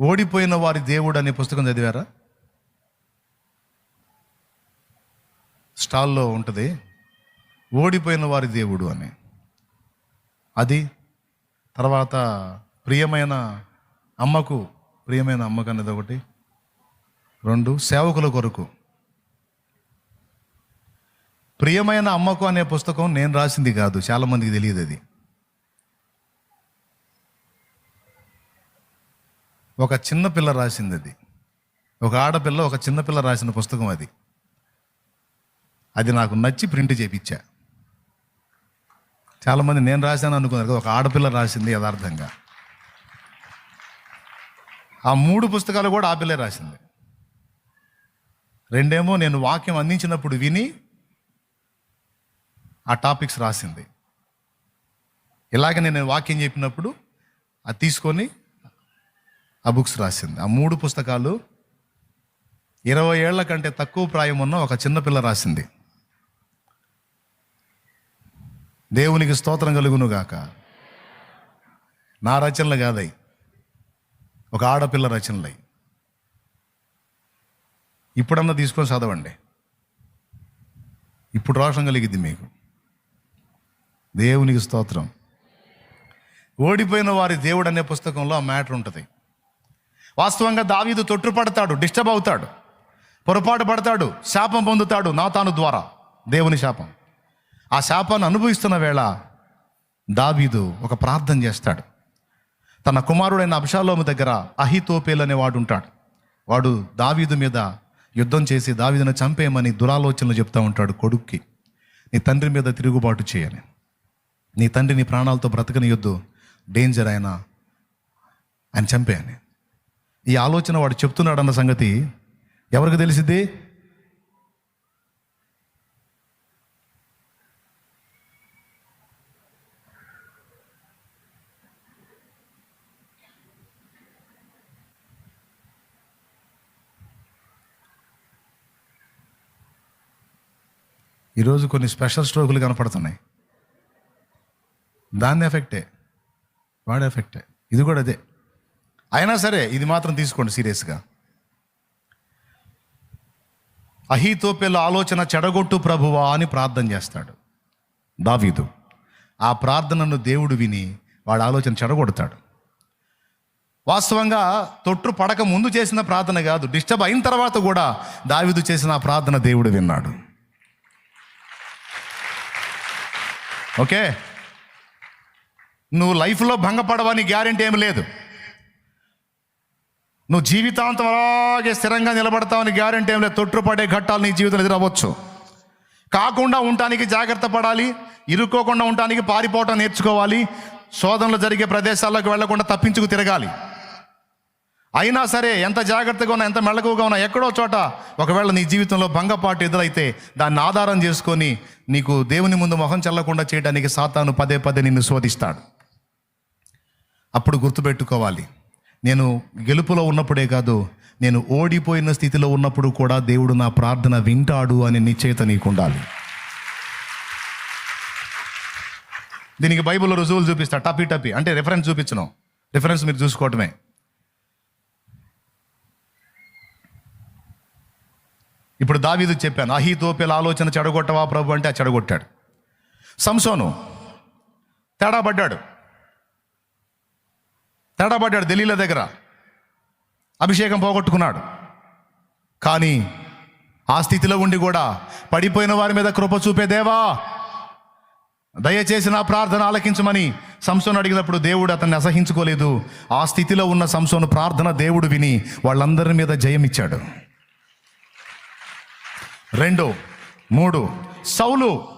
ఓడిపోయిన వారి దేవుడు అనే పుస్తకం చదివారా? స్టాల్లో ఉంటుంది. ఓడిపోయిన వారి దేవుడు అని. అది తర్వాత ప్రియమైన అమ్మకు ప్రియమైన అమ్మకు అనేది ఒకటి. రెండు సేవకుల కొరకు. ప్రియమైన అమ్మకు అనే పుస్తకం నేను రాసింది కాదు చాలామందికి తెలియదు అది. ఒక చిన్న పిల్ల రాసింది అది ఒక ఆడపిల్ల ఒక చిన్నపిల్ల రాసిన పుస్తకం అది. అది నాకు నచ్చి ప్రింట్ చేపించా చాలామంది నేను రాశాను అనుకున్నారు కదా ఒక ఆడపిల్ల రాసింది యథార్థంగా. ఆ మూడు పుస్తకాలు కూడా ఆ పిల్లే రాసింది. రెండేమో నేను వాక్యం అందించినప్పుడు విని ఆ టాపిక్స్ రాసింది. ఇలాగ నేను వాక్యం చెప్పినప్పుడు అది తీసుకొని ఆ బుక్స్ రాసింది. ఆ మూడు పుస్తకాలు ఇరవై ఏళ్ళ కంటే తక్కువ ప్రాయం ఉన్న ఒక చిన్నపిల్ల రాసింది. దేవునికి స్తోత్రం కలుగును గాక. నా రచనలు కాదయి. ఒక ఆడపిల్ల రచనలై. ఇప్పుడన్నా తీసుకొని చదవండి. ఇప్పుడు రోషం కలిగిద్ది మీకు. దేవునికి స్తోత్రం. ఓడిపోయిన వారి దేవుడు అనే పుస్తకంలో ఆ మ్యాటర్ ఉంటుంది. వాస్తవంగా దావీదు తొట్టుపడతాడు డిస్టర్బ్ అవుతాడు పొరపాటు పడతాడు శాపం పొందుతాడు నా తాను ద్వారా దేవుని శాపం. ఆ శాపాన్ని అనుభవిస్తున్న వేళ దావీదు ఒక ప్రార్థన చేస్తాడు. తన కుమారుడైన అభిషాలోము దగ్గర అహితోపేల్ అనే వాడు ఉంటాడు. వాడు దావీదు మీద యుద్ధం చేసి దావీదును చంపేయమని దురాలోచనలు చెప్తా ఉంటాడు కొడుక్కి. నీ తండ్రి మీద తిరుగుబాటు చేయని. నీ తండ్రి నీ ప్రాణాలతో యుద్ధం డేంజర్ అయినా ఆయన చంపేయని. ఈ ఆలోచన వాడు చెప్తున్నాడు అన్న సంగతి ఎవరికి తెలిసిద్ది? ఈరోజు కొన్ని స్పెషల్ స్ట్రోకులు కనపడుతున్నాయి. దాని ఎఫెక్టే వాడి ఎఫెక్టే. ఇది కూడా అదే. అయినా సరే ఇది మాత్రం తీసుకోండి సీరియస్గా. అహీతోపెల ఆలోచన చెడగొట్టు ప్రభువా అని ప్రార్థన చేస్తాడు. దావీదు ఆ ప్రార్థనను దేవుడు విని వాడు ఆలోచన చెడగొడతాడు. వాస్తవంగా తొట్టు పడక ముందు చేసిన ప్రార్థన కాదు డిస్టర్బ్ అయిన తర్వాత కూడా దావిదు చేసిన ఆ ప్రార్థన దేవుడు విన్నాడు. ఓకే? నువ్వు లైఫ్లో భంగపడవని గ్యారెంటీ ఏమి లేదు. నువ్వు జీవితాంతం అలాగే స్థిరంగా నిలబడతావని గ్యారెంటీ ఏం లేదు. తొట్టుపడే ఘట్టాలు నీ జీవితంలో ఎదురవ్వచ్చు. కాకుండా ఉండటానికి జాగ్రత్త పడాలి ఇరుక్కోకుండా ఉండటానికి పారిపోవటం నేర్చుకోవాలి శోధనలు జరిగే ప్రదేశాల్లోకి వెళ్ళకుండా తప్పించుకు తిరగాలి. అయినా సరే ఎంత జాగ్రత్తగా ఉన్నా ఎంత మెళకువగా ఉన్నా ఎక్కడో చోట ఒకవేళ నీ జీవితంలో భంగపాటు ఎదురైతే దాన్ని ఆధారం చేసుకొని నీకు దేవుని ముందు మొహం చల్లకుండా చేయడానికి సాతాను పదే పదే నిన్ను శోధిస్తాడు. అప్పుడు గుర్తుపెట్టుకోవాలి. నేను గెలుపులో ఉన్నప్పుడే కాదు నేను ఓడిపోయిన స్థితిలో ఉన్నప్పుడు కూడా దేవుడు నా ప్రార్థన వింటాడు అనే నిశ్చయిత నీకు ఉండాలి దీనికి బైబిల్లో రుజువులు చూపిస్తా టపి టపి అంటే రిఫరెన్స్ చూపించను. రిఫరెన్స్ మీరు చూసుకోవటమే. ఇప్పుడు దావీదు చెప్పాను అహీతోపెల ఆలోచన చెడగొట్టవా ప్రభు అంటే ఆ చెడగొట్టాడు. సంసోను తేడా పడ్డాడు. తేడా పడ్డాడు ఢిల్లీల దగ్గర. అభిషేకం పోగొట్టుకున్నాడు. కానీ ఆ స్థితిలో ఉండి కూడా పడిపోయిన వారి మీద కృప చూపే దేవా దయచేసి నా ప్రార్థన ఆలకించమని సంసోను అడిగినప్పుడు దేవుడు అతన్ని అసహించుకోలేదు. ఆ స్థితిలో ఉన్న సంసోను ప్రార్థన దేవుడు విని వాళ్ళందరి మీద జయమిచ్చాడు రెండు మూడు సౌలు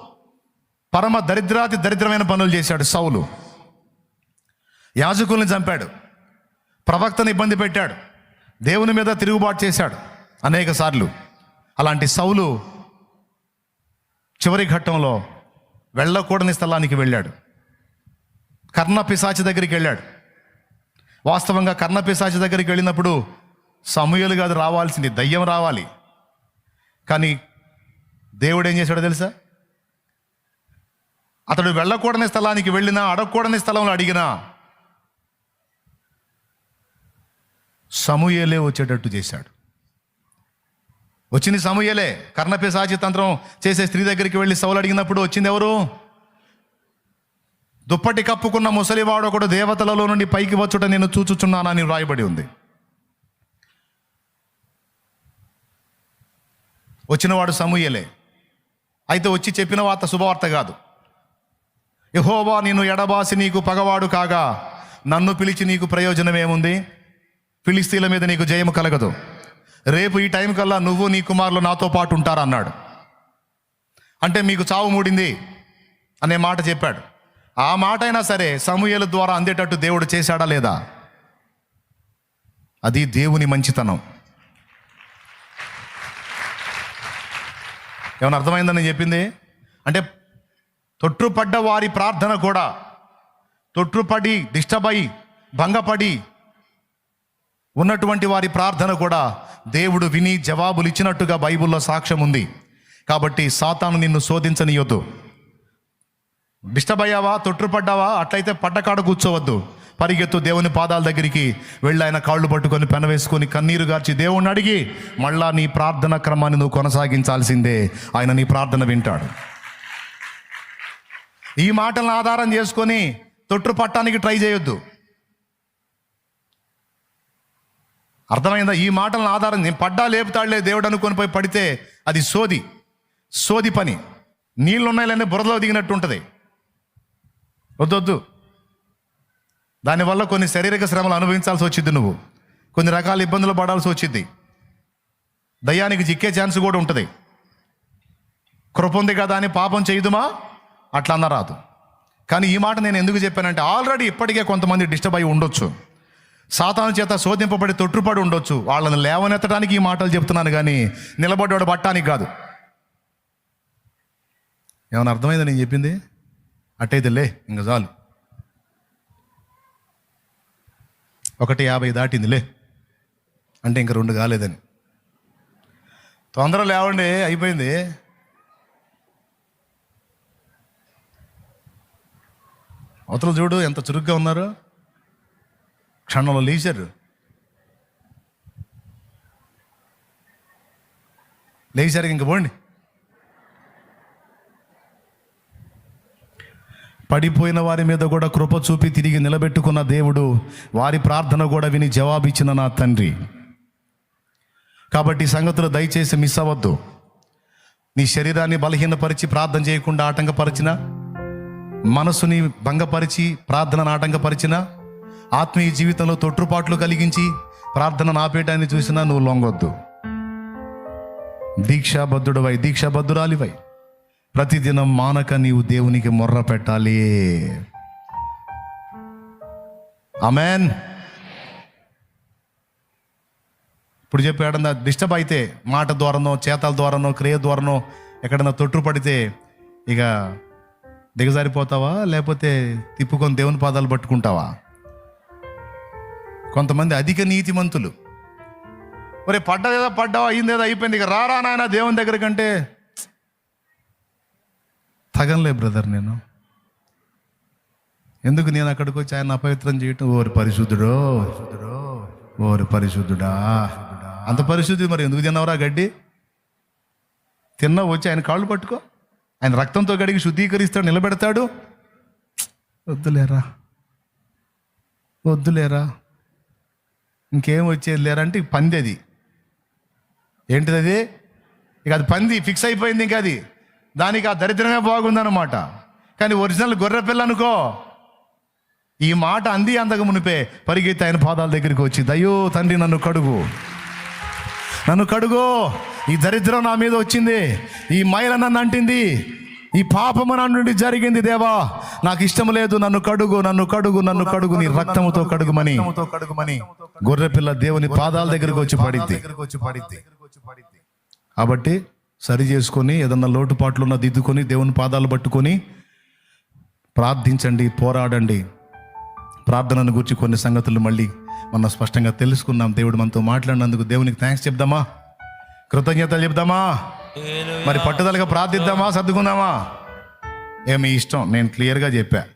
పరమ దరిద్రాతి దరిద్రమైన పనులు చేశాడు సౌలు. యాజకుల్ని చంపాడు. ప్రవక్తను ఇబ్బంది పెట్టాడు. దేవుని మీద తిరుగుబాటు చేశాడు అనేక సార్లు. అలాంటి సౌలు చివరి ఘట్టంలో వెళ్ళకూడని స్థలానికి వెళ్ళాడు. కర్ణ పిశాచి దగ్గరికి వెళ్ళాడు. వాస్తవంగా కర్ణ పిశాచి దగ్గరికి వెళ్ళినప్పుడు సమూహలు కాదు రావాల్సింది దయ్యం రావాలి. కానీ దేవుడు ఏం చేశాడో తెలుసా? అతడు వెళ్ళకూడని స్థలానికి వెళ్ళినా అడగకూడని స్థలంలో అడిగినా సమూయలే వచ్చేటట్టు చేశాడు. వచ్చింది సమూయలే. కర్ణపిశాచి తంత్రం చేసే స్త్రీ దగ్గరికి వెళ్ళి సౌలు అడిగినప్పుడు వచ్చింది ఎవరు? దుప్పటి కప్పుకున్న ముసలివాడు ఒకడు దేవతలలో నుండి పైకి వచ్చుట నేను చూచుచున్నానని వ్రాయబడి ఉంది. వచ్చినవాడు సమూయలే. అయితే వచ్చి చెప్పిన వార్త శుభవార్త కాదు. యహోవా నేను ఎడబాసి నీకు పగవాడు కాగా నన్ను పిలిచి నీకు ప్రయోజనం ఏముంది ఫిలిస్తీన్ల మీద నీకు జయము కలగదు. రేపు ఈ టైం కల్లా నువ్వు నీ కుమారులు నాతో పాటు ఉంటారు అన్నాడు అంటే మీకు చావు మూడింది అనే మాట చెప్పాడు. ఆ మాట అయినా సరే సమూహల ద్వారా అందేటట్టు దేవుడు చేశాడా లేదా? అది దేవుని మంచితనం. ఏమైనా అర్థమైందని చెప్పింది? అంటే తొట్టుపడ్డ వారి ప్రార్థన కూడా తొట్టుపడి డిస్టర్బ్ అయి భంగపడి ఉన్నటువంటి వారి ప్రార్థన కూడా దేవుడు విని జవాబులు ఇచ్చినట్టుగా బైబిల్లో సాక్ష్యం ఉంది. కాబట్టి సాతాను నిన్ను శోధించనీయొద్దు. డిస్టర్బ్ అయ్యావా తొట్టుపడ్డావా అట్లయితే పడ్డకాడ కూర్చోవద్దు. పరిగెత్తు దేవుని పాదాల దగ్గరికి వెళ్ళి ఆయన కాళ్ళు పట్టుకొని పెనవేసుకొని కన్నీరు గార్చి దేవుణ్ణి అడిగి మళ్ళా నీ ప్రార్థన క్రమాన్ని నువ్వు కొనసాగించాల్సిందే. ఆయన నీ ప్రార్థన వింటాడు. ఈ మాటలను ఆధారం చేసుకొని తొట్టు పట్టడానికి ట్రై చేయొద్దు. అర్థమైందా? ఈ మాటలను ఆధారం నేను పడ్డా లేపుతాడులే దేవుడు అనుకొని పోయి పడితే అది సోది. సోది పని. నీళ్ళు ఉన్నాయిలనే బురదలో దిగినట్టు ఉంటుంది వద్దొద్దు దానివల్ల కొన్ని శారీరక శ్రమలు అనుభవించాల్సి వచ్చింది నువ్వు. కొన్ని రకాల ఇబ్బందులు పడాల్సి వచ్చింది. దయ్యానికి చిక్కే ఛాన్స్ కూడా ఉంటుంది. కృప ఉంది కదా అని పాపం చేయదుమా? అట్లా అన్న రాదు. కానీ ఈ మాట నేను ఎందుకు చెప్పానంటే ఆల్రెడీ ఇప్పటికే కొంతమంది డిస్టర్బ్ అయి ఉండొచ్చు. సాతాను చేత శోధింపబడి తొట్టుపడి ఉండొచ్చు. వాళ్ళని లేవనెత్తడానికి ఈ మాటలు చెప్తున్నాను కానీ నిలబడ్డాడు పట్టానికి కాదు. ఏమైనా అర్థమైందా నేను చెప్పింది? అట్టయితే లే ఇంకా చాలు. ఒకటి యాభై దాటింది లే. అంటే ఇంక రెండు కాలేదని. తొందర లేవండి అయిపోయింది. అవతల చూడు ఎంత చురుగ్గా ఉన్నారు. క్షణంలో లేచారు. లేచారు ఇంక పోండి. పడిపోయిన వారి మీద కూడా కృప చూపి తిరిగి నిలబెట్టుకున్న దేవుడు వారి ప్రార్థన కూడా విని జవాబిచ్చిన నా తండ్రి. కాబట్టి సంగతులు దయచేసి మిస్ అవ్వద్దు. నీ శరీరాన్ని బలహీనపరిచి ప్రార్థన చేయకుండా ఆటంకపరిచిన మనసుని భంగపరిచి ప్రార్థనను ఆటంకపరిచినా ఆత్మీయ జీవితంలో తొట్టుపాట్లు కలిగించి ప్రార్థన నాపేటాన్ని చూసినా నువ్వు లొంగొద్దు. దీక్షాబద్ధుడవై దీక్షాబద్ధురాలివై. ప్రతిదినం మానక నీవు దేవునికి మొర్ర పెట్టాలి. అమెన్ ఇప్పుడు చెప్పాడన్నా డిస్టర్బ్ అయితే మాట ద్వారానో చేతల ద్వారానో క్రియ ద్వారానో ఎక్కడన్నా తొట్టు పడితే ఇక దిగజారిపోతావా? లేకపోతే తిప్పుకొని దేవుని పాదాలు పట్టుకుంటావా? కొంతమంది అధిక నీతిమంతులు. ఒరే పడ్డదేదో పడ్డావా? అయిందేదో అయిపోయింది. ఇక రారా నాయన దేవుని దగ్గర కంటే. తగలే బ్రదర్ నేను. ఎందుకు నేను అక్కడికి వచ్చి ఆయన అపవిత్రం చేయటం? ఓరి పరిశుద్ధుడో ఓరి పరిశుద్ధుడా. అంత పరిశుద్ధి మరి ఎందుకు తిన్నావురా గడ్డి? తిన్నా వచ్చి ఆయన కాళ్ళు పట్టుకో. ఆయన రక్తంతో గడిగి శుద్ధీకరిస్తాడు నిలబెడతాడు. వద్దులేరా. వద్దులేరా. ఇంకేం వచ్చేది లేరంటే పంది అది. ఏంటిది అది ఇక అది పంది ఫిక్స్ అయిపోయింది ఇంకా అది. దానికి ఆ దరిద్రమే బాగుందన్నమాట. కానీ ఒరిజినల్ గొర్రె పిల్ల అనుకో. ఈ మాట అంది అందక మునిపే పరిగెత్తి ఆయన పాదాల దగ్గరికి వచ్చి దయ్యో తండ్రి నన్ను కడుగు. నన్ను కడుగు. ఈ దరిద్రం నా మీద వచ్చింది. ఈ మైల నన్ను అంటింది. ఈ పాపము నా నుండి జరిగింది దేవా. నాకు ఇష్టం లేదు నన్ను కడుగు నన్ను కడుగు నన్ను కడుగు నీ రక్తముతో కడుగుమని. కడుగుమని గొర్రె పిల్ల దేవుని పాదాల దగ్గరికి వచ్చి పడిద్ది. కాబట్టి సరి చేసుకొని ఏదన్నా లోటుపాట్లు ఉన్న దిద్దుకొని దేవుని పాదాలు పట్టుకొని ప్రార్థించండి పోరాడండి. ప్రార్థనను గురించి కొన్ని సంగతులు మళ్ళీ మనం స్పష్టంగా తెలుసుకున్నాం. దేవుడు మనతో మాట్లాడినందుకు దేవునికి థ్యాంక్స్ చెప్దామా? కృతజ్ఞతలు చెప్దామా? మరి పట్టుదలగా ప్రార్థిద్దామా సర్దుకుందామా? ఏమి ఇష్టం? నేను క్లియర్గా చెప్పాను